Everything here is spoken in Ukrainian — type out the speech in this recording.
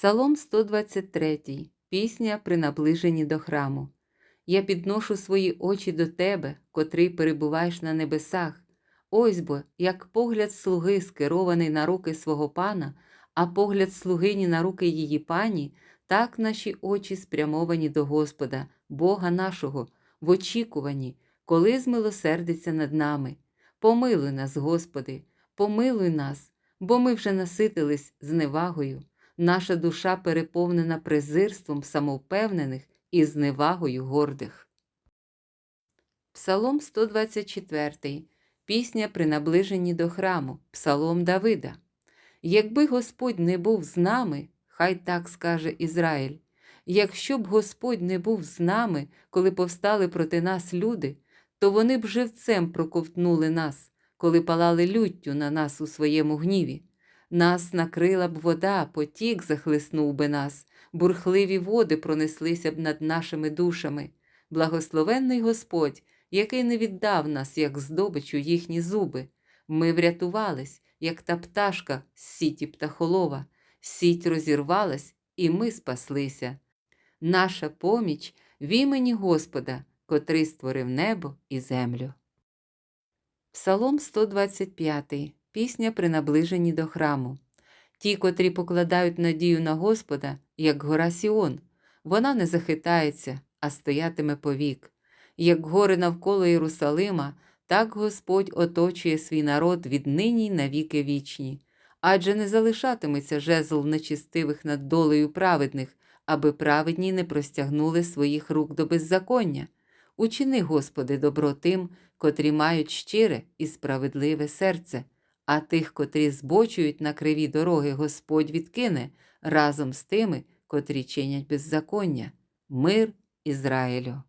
Псалом 123. Пісня при наближенні до храму. Я підношу свої очі до тебе, котрий перебуваєш на небесах. Ось бо, як погляд слуги скерований на руки свого пана, а погляд слугині на руки її пані, так наші очі спрямовані до Господа, Бога нашого, в очікуванні, коли змилосердиться над нами. Помилуй нас, Господи, помилуй нас, бо ми вже наситились зневагою. Наша душа переповнена презирством самовпевнених і зневагою гордих. Псалом 124. Пісня при наближенні до храму. Псалом Давида. Якби Господь не був з нами, хай так скаже Ізраїль. Якщо б Господь не був з нами, коли повстали проти нас люди, то вони б живцем проковтнули нас, коли палали люттю на нас у своєму гніві. Нас накрила б вода, потік захлиснув би нас, бурхливі води пронеслися б над нашими душами. Благословенний Господь, який не віддав нас, як здобич у їхні зуби. Ми врятувались, як та пташка з сіті птахолова. Сіть розірвалась, і ми спаслися. Наша поміч в імені Господа, котрий створив небо і землю. Псалом 125. Пісня при наближенні до храму. Ті, котрі покладають надію на Господа, як гора Сіон, вона не захитається, а стоятиме повік. Як гори навколо Єрусалима, так Господь оточує свій народ віднині й навіки вічні. Адже не залишатиметься жезл нечистивих над долею праведних, аби праведні не простягнули своїх рук до беззаконня. Учини, Господи, добро тим, котрі мають щире і справедливе серце, а тих, котрі збочують на криві дороги, Господь відкине разом з тими, котрі чинять беззаконня. Мир Ізраїлю.